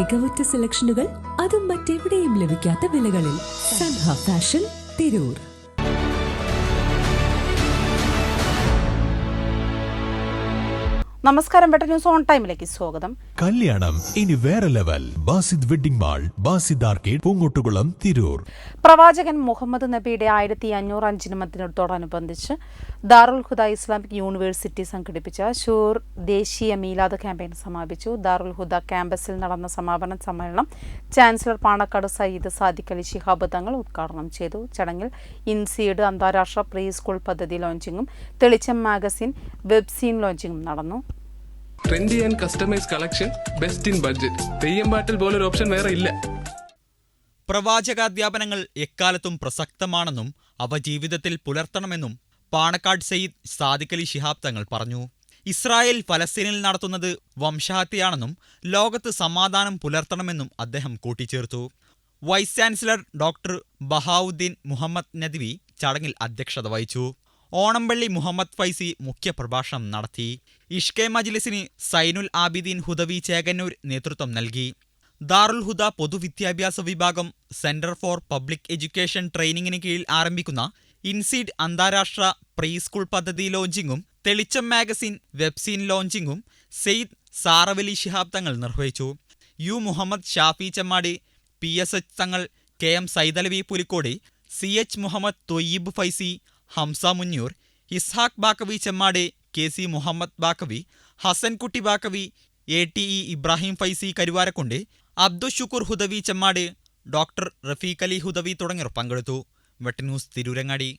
മികവുറ്റ സെലക്ഷനുകൾ അതും മറ്റെവിടെയും ലഭിക്കാത്ത വിലകളിൽ സൻഹ ഫാഷൻ തിരൂർ. നമസ്കാരം വെട്ടർ ന്യൂസ് ഓൺ ടൈമിലേക്ക് സ്വാഗതം. കല്യാണം. ഇനി വേറെ level Basid wedding mall Basid arcade Poonkottukulam Tirur. പ്രവാചകൻ മുഹമ്മദ് നബിയുടെ ആയിരത്തി അഞ്ഞൂറാം ജന്മദിനത്തോടനുബന്ധിച്ച് ദാറുൽ ഹുദ ഇസ്ലാമിക് യൂണിവേഴ്സിറ്റി സംഘടിപ്പിച്ച ഷൂർ ദേശീയ മീലാദ് ക്യാമ്പയിൻ സമാപിച്ചു. ദാറുൽ ഹുദ ക്യാമ്പസിൽ നടന്ന സമാപന സമ്മേളനം ചാൻസലർ പാണക്കാട് സയ്യിദ് സാദിഖ് അലി ശിഹാബ് തങ്ങൾ ഉദ്ഘാടനം ചെയ്തു. ചടങ്ങിൽ ഇൻസീഡ് അന്താരാഷ്ട്ര പ്രീ സ്കൂൾ പദ്ധതി ലോഞ്ചിങ്ങും തെളിച്ചം മാഗസിൻ വെബ്സീൻ ലോഞ്ചിങ്ങും നടന്നു. Trendy and customise collection best in budget Theyyam പാട്ടിൽ പോലൊരു ഓപ്ഷൻ വേറെ ഇല്ല. പ്രവാചകാധ്യാപനങ്ങൾ എക്കാലത്തും പ്രസക്തമാണെന്നും അവ ജീവിതത്തിൽ പുലർത്തണമെന്നും പാണക്കാട് സയ്യിദ് സാദിഖലി ശിഹാബ് തങ്ങൾ പറഞ്ഞു. ഇസ്രായേൽ ഫലസ്തീനിൽ നടത്തുന്നത് വംശഹത്യയാണെന്നും ലോകത്ത് സമാധാനം പുലർത്തണമെന്നും അദ്ദേഹം കൂട്ടിച്ചേർത്തു. Vice chancellor doctor Bahauddin Muhammad Nadwi ചടങ്ങിൽ അധ്യക്ഷത വഹിച്ചു. ഓണംപള്ളി മുഹമ്മദ് ഫൈസി മുഖ്യപ്രഭാഷണം നടത്തി. ഇഷ്കെ മജ്ലിസിന് സൈനുൽ ആബിദീൻ ഹുദവി ചേകന്നൂർ നേതൃത്വം നൽകി. ദാറുൽ ഹുദ പൊതുവിദ്യാഭ്യാസ വിഭാഗം സെന്റർ ഫോർ പബ്ലിക് എഡ്യൂക്കേഷൻ ട്രെയിനിങ്ങിന് കീഴിൽ ആരംഭിക്കുന്ന ഇൻസീഡ് അന്താരാഷ്ട്ര പ്രീ സ്കൂൾ പദ്ധതി ലോഞ്ചിങ്ങും തെളിച്ചം മാഗസിൻ വെബ്സീൻ ലോഞ്ചിങ്ങും സെയ്ദ് സാറവലി ശിഹാബ് തങ്ങൾ നിർവഹിച്ചു. U Muhammad Shafi Chemmadi P S H Thangal K M Saithalavi Pulikkodi C H Muhammad Thoyyib Faizy Hamza Munnur Ishaq Baqavi Chemmad K C Muhammad Baqavi Hasankutty Baqavi A T E Ibrahim Faizy Karuvarakundu Abdul Shukoor Hudawi Chemmad doctor Rafeeq Ali Hudawi തുടങ്ങിയവർ പങ്കെടുത്തു. വെട്ടന്യൂസ് തിരൂരങ്ങാടി.